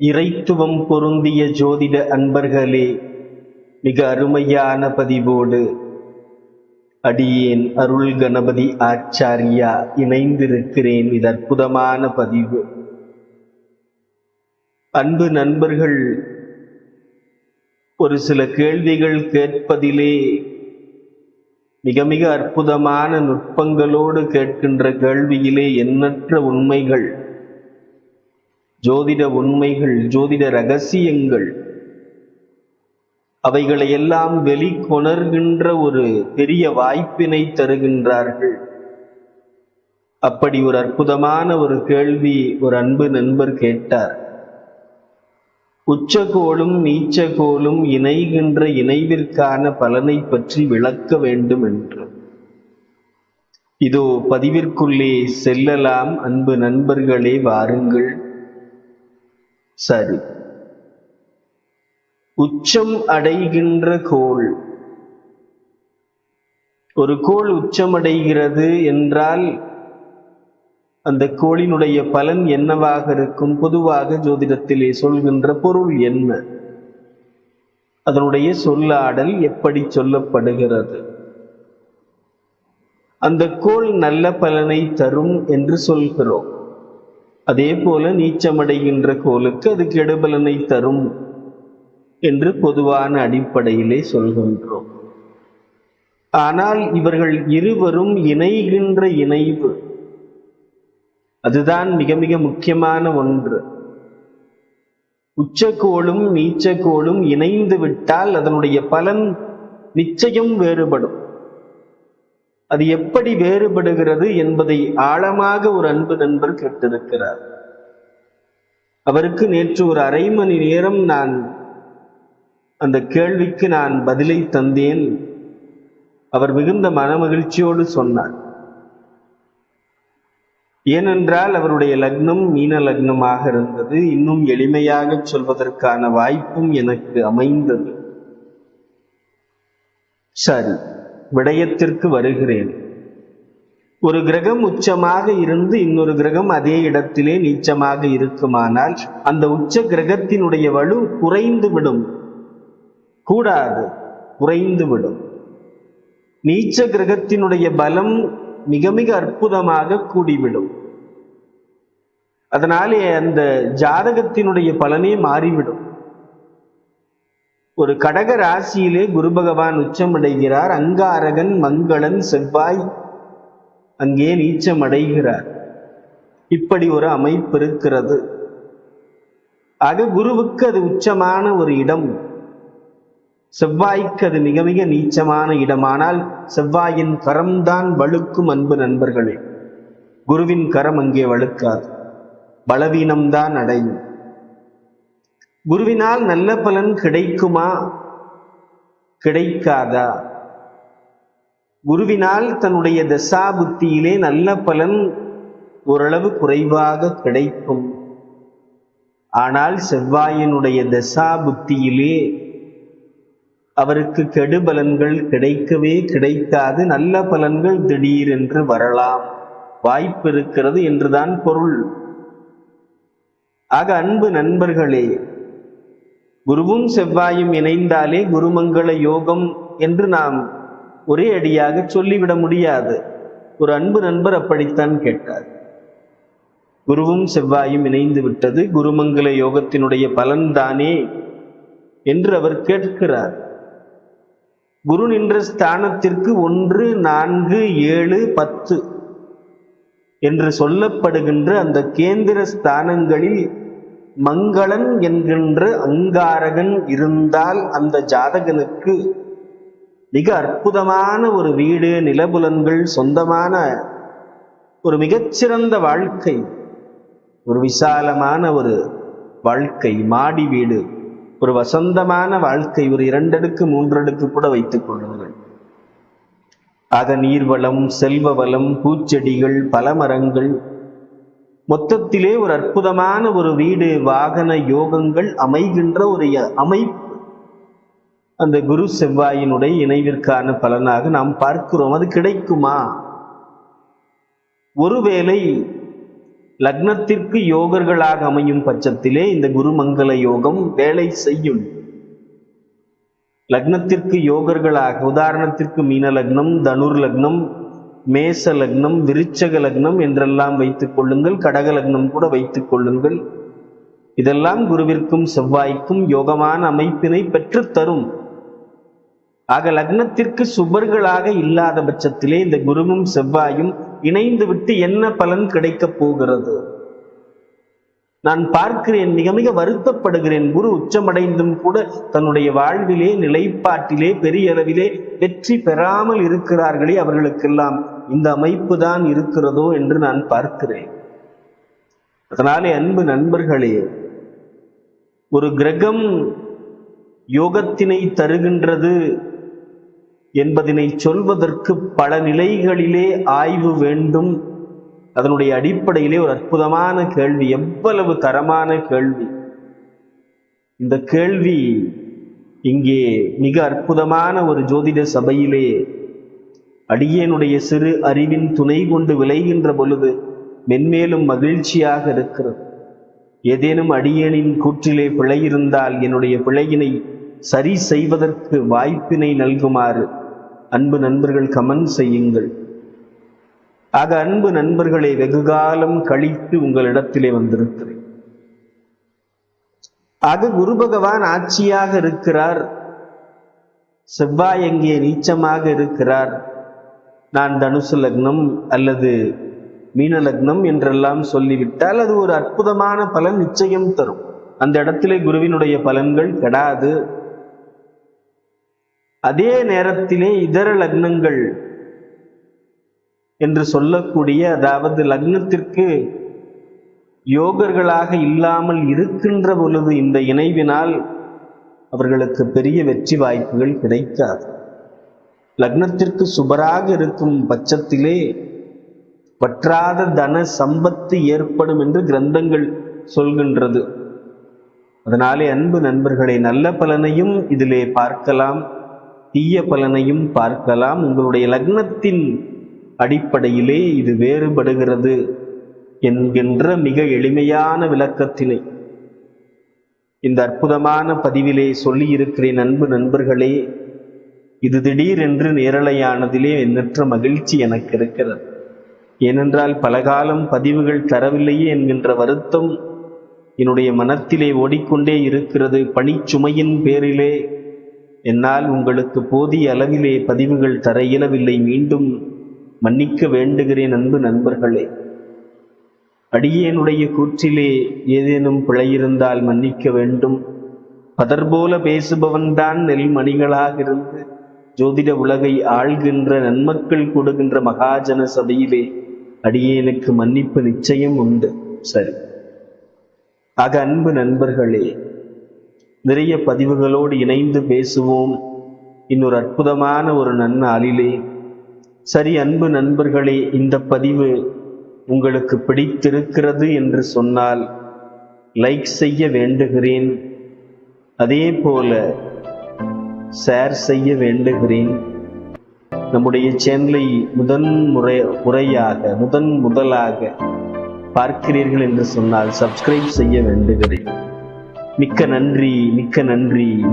இறைத்துவம் பொருந்திய ஜோதிட அன்பர்களே மிக அருமையான பதிவோடு அடியேன் அருள் கணபதி ஆச்சாரியா இணைந்திருக்கிறேன் இது அற்புதமான பதிவு. அன்பு நண்பர்கள் ஒரு சில கேள்விகள் கேட்பதிலே மிக மிக அற்புதமான நுட்பங்களோடு கேட்கின்ற கேள்வியிலே எண்ணற்ற உண்மைகள் ஜோதிட உண்மைகள் ஜோதிட ரகசியங்கள் அவைகளை எல்லாம் வெளிக்கொணர்கின்ற ஒரு பெரிய வாய்ப்பினை தருகின்றார்கள். அப்படி ஒரு அற்புதமான ஒரு கேள்வி ஒரு அன்பு நண்பர் கேட்டார். உச்சகோளும் நீச்சகோளும் இணைகின்ற இணைவிற்கான பலனை பற்றி விளக்க வேண்டும் என்று இதோ பதிவிற்குள்ளே செல்லலாம் அன்பு நண்பர்களே வாருங்கள். சரி. உச்சம் அடைகின்ற கோள். ஒரு கோள் உச்சமடைகிறது என்றால் அந்த கோளினுடைய பலன் என்னவாக இருக்கும்? பொதுவாக ஜோதிடத்திலே சொல்கின்ற பொருள் என்ன? அதனுடைய சொல்லாடல் எப்படி சொல்லப்படுகிறது? அந்த கோள் நல்ல பலனை தரும் என்று சொல்கிறோம். அதே போல நீச்சமடைகின்ற கோளுக்கு அது கெடுபலனை தரும் என்று பொதுவான அடிப்படையிலே சொல்கின்றோம். ஆனால் இவர்கள் இருவரும் இணைகின்ற இணைவு. அதுதான் மிக மிக முக்கியமான ஒன்று. உச்சக்கோளும் நீச்சக்கோளும் இணைந்து விட்டால் அதனுடைய பலன் நிச்சயம் வேறுபடும். அது எப்படி வேறுபடுகிறது என்பதை ஆழமாக ஒரு அன்பு நண்பர் கேட்டிருக்கிறார். அவருக்கு நேற்று ஒரு அரை மணி நேரம் நான் அந்த கேள்விக்கு நான் பதிலை தந்தேன். அவர் மிகுந்த மனமகிழ்ச்சியோடு சொன்னார். ஏனென்றால் அவருடைய லக்னம் மீன லக்னமாக இருந்தது. இன்னும் எளிமையாக சொல்வதற்கான வாய்ப்பும் எனக்கு அமைந்தது. சரி. விடயத்திற்கு வருகிறேன். ஒரு கிரகம் உச்சமாக இருந்து இன்னொரு கிரகம் அதே இடத்திலே நீச்சமாக இருக்குமானால் அந்த உச்ச கிரகத்தினுடைய வலு குறைந்து விடும். கூடாது குறைந்து விடும். நீச்ச கிரகத்தினுடைய பலம் மிக மிக அற்புதமாக கூடிவிடும். அதனாலே அந்த ஜாதகத்தினுடைய பலனே மாறிவிடும். ஒரு கடக ராசியிலே குரு பகவான் உச்சமடைகிறார். அங்காரகன் மங்களன் செவ்வாய் அங்கே நீச்சம் அடைகிறார் இப்படி ஒரு அமைப்பு இருக்கிறது. ஆக குருவுக்கு அது உச்சமான ஒரு இடம். செவ்வாய்க்கு அது மிக மிக நீச்சமான இடமானால் செவ்வாயின் கரம்தான் வழுக்கும் அன்பு நண்பர்களே. குருவின் கரம் அங்கே வழுக்காது. பலவீனம்தான் அடையும். குருவினால் நல்ல பலன் கிடைக்குமா? கிடைக்காதா? குருவினால் தன்னுடைய தசா புத்தியிலே நல்ல பலன் ஓரளவு குறைவாக கிடைக்கும். ஆனால் செவ்வாயினுடைய தசா புத்தியிலே அவருக்கு கெடு பலன்கள் கிடைக்கவே கிடைக்காது. நல்ல பலன்கள் திடீரென்று வரலாம். வாய்ப்பு இருக்கிறது என்றுதான் பொருள். ஆக அன்பு நண்பர்களே குருவும் செவ்வாயும் இணைந்தாலே குருமங்கள யோகம் என்று நாம் ஒரே அடியாக சொல்லிவிட முடியாது. ஒரு அன்பு நண்பர் அப்படித்தான் கேட்டார். குருவும் செவ்வாயும் இணைந்து விட்டது குருமங்கள யோகத்தினுடைய பலன்தானே என்று அவர் கேட்கிறார். குரு நின்ற ஸ்தானத்திற்கு ஒன்று நான்கு ஏழு பத்து என்று சொல்லப்படுகின்ற அந்த கேந்திர ஸ்தானங்களில் மங்களன் என்கின்ற அங்காரகன் இருந்தால் அந்த ஜாதகனுக்கு மிக அற்புதமான ஒரு வீடு நிலபுலன்கள் சொந்தமான ஒரு மிகச்சிறந்த வாழ்க்கை ஒரு விசாலமான ஒரு வாழ்க்கை மாடி வீடு ஒரு வசந்தமான வாழ்க்கை ஒரு இரண்டடுக்கு மூன்றடுக்கு கூட வைத்துக் கொள்ளுங்கள். ஆக நீர்வளம் செல்வ வளம் பூச்செடிகள் பல மரங்கள் மொத்தத்திலே ஒரு அற்புதமான ஒரு வீடு வாகன யோகங்கள் அமைகின்ற ஒரு அமைப்பு. அந்த குரு செவ்வாயினுடைய இணைவிற்கான பலனாக நாம் பார்க்கிறோம். அது கிடைக்குமா? ஒருவேளை லக்னத்திற்கு யோகர்களாக அமையும் பட்சத்திலே இந்த குருமங்கல யோகம் வேலை செய்யும். லக்னத்திற்கு யோகர்களாக உதாரணத்திற்கு மீன லக்னம் தனுர் லக்னம் மேச லக்னம் விருச்சக லக்னம் என்றெல்லாம் வைத்துக் கொள்ளுங்கள் கடக லக்னம் கூட வைத்துக் கொள்ளுங்கள். இதெல்லாம் குருவிற்கும் செவ்வாய்க்கும் யோகமான அமைப்பினை பெற்றுத் தரும். ஆக லக்னத்திற்கு சுபர்களாக இல்லாத பட்சத்திலே இந்த குருவும் செவ்வாயும் இணைந்து விட்டு என்ன பலன் கிடைக்கப் போகிறது? நான் பார்க்கிறேன் மிக மிக வருத்தப்படுகிறேன். குரு உச்சமடைந்தும் கூட தன்னுடைய வாழ்விலே நிலைப்பாட்டிலே பெரிய அளவிலே வெற்றி பெறாமல் இருக்கிறார்களே அவர்களுக்கெல்லாம். இந்த அமைப்பு தான் இருக்கிறதோ என்று நான் பார்க்கிறேன். அதனாலே அன்பு நண்பர்களே ஒரு கிரகம் யோகத்தினை தருகின்றது என்பதனை சொல்வதற்கு பல நிலைகளிலே ஆய்வு வேண்டும். அதனுடைய அடிப்படையிலே ஒரு அற்புதமான கேள்வி எவ்வளவு தரமான கேள்வி. இந்த கேள்வி இங்கே மிக அற்புதமான ஒரு ஜோதிட சபையிலே அடியேனுடைய சிறு அறிவின் துணை கொண்டு விளைகின்ற பொழுது மென்மேலும் மகிழ்ச்சியாக இருக்கிறது. ஏதேனும் அடியேனின் கூற்றிலே பிழை இருந்தால் என்னுடைய பிழையினை சரி செய்வதற்கு வாய்ப்பினை நல்குமாறு அன்பு நண்பர்கள் கமெண்ட் செய்யுங்கள். ஆக அன்பு நண்பர்களை வெகுகாலம் கழித்து உங்களிடத்திலே வந்திருக்கிறேன். ஆக குரு பகவான் ஆட்சியாக இருக்கிறார். செவ்வாய் எங்கே நீச்சமாக இருக்கிறார். நான் தனுசு லக்னம் அல்லது மீன லக்னம் என்றெல்லாம் சொல்லிவிட்டால் அது ஒரு அற்புதமான பலன் நிச்சயம் தரும். அந்த இடத்திலே குருவினுடைய பலன்கள் கெடாது. அதே நேரத்திலே இதர லக்னங்கள் என்று சொல்லக்கூடிய அதாவது லக்னத்திற்கு யோகர்களாக இல்லாமல் இருக்கின்ற பொழுது இந்த இணைவினால் அவர்களுக்கு பெரிய வெற்றி வாய்ப்புகள் கிடைக்காது. லக்னத்திற்கு சுபராக இருக்கும் பட்சத்திலே வற்றாத தன சம்பத்து ஏற்படும் என்று கிரந்தங்கள் சொல்கின்றது. அதனாலே அன்பு நண்பர்களை நல்ல பலனையும் இதிலே பார்க்கலாம் தீய பலனையும் பார்க்கலாம். உங்களுடைய லக்னத்தின் அடிப்படையிலே இது வேறுபடுகிறது என்கின்ற மிக எளிமையான விளக்கத்தினை இந்த அற்புதமான பதிவிலே சொல்லியிருக்கிறேன் அன்பு நண்பர்களே. இது திடீரென்று நேரலையானதிலே எண்ணற்ற மகிழ்ச்சி எனக்கு இருக்கிறது ஏனென்றால் பலகாலம் பதிவுகள் தரவில்லையே என்கின்ற வருத்தம் என்னுடைய மனத்திலே ஓடிக்கொண்டே இருக்கிறது. பணிச்சுமையின் பேரிலே என்னால் உங்களுக்கு போதிய அளவிலே பதிவுகள் தர இயலவில்லை. மீண்டும் மன்னிக்க வேண்டுகிறேன் அன்பு நண்பர்களே. அடியேனுடைய கூற்றிலே ஏதேனும் பிழையிருந்தால் மன்னிக்க வேண்டும். பதர்போல பேசுபவன்தான் நெல்மணிகளாக இருந்து ஜோதிட உலகை ஆள்கின்ற நன்மக்கள் கூடுகின்ற மகாஜன சபையிலே அடியேனுக்கு மன்னிப்பு நிச்சயம் உண்டு. சரி. ஆக அன்பு நண்பர்களே நிறைய பதிவுகளோடு இணைந்து பேசுவோம். இன்னொரு அற்புதமான ஒரு நன்னாளிலே. சரி அன்பு நண்பர்களே இந்த பதிவு உங்களுக்கு பிடித்திருக்கிறது என்று சொன்னால் லைக் செய்ய வேண்டுகிறேன். அதே போல ஷேர் செய்ய வேண்டுகிறேன். நம்முடைய சேனலை முதன் முறை முறையாக முதன் முதலாக பார்க்கிறீர்கள் என்று சொன்னால் சப்ஸ்கிரைப் செய்ய வேண்டுகிறேன். மிக்க நன்றி மிக்க நன்றி.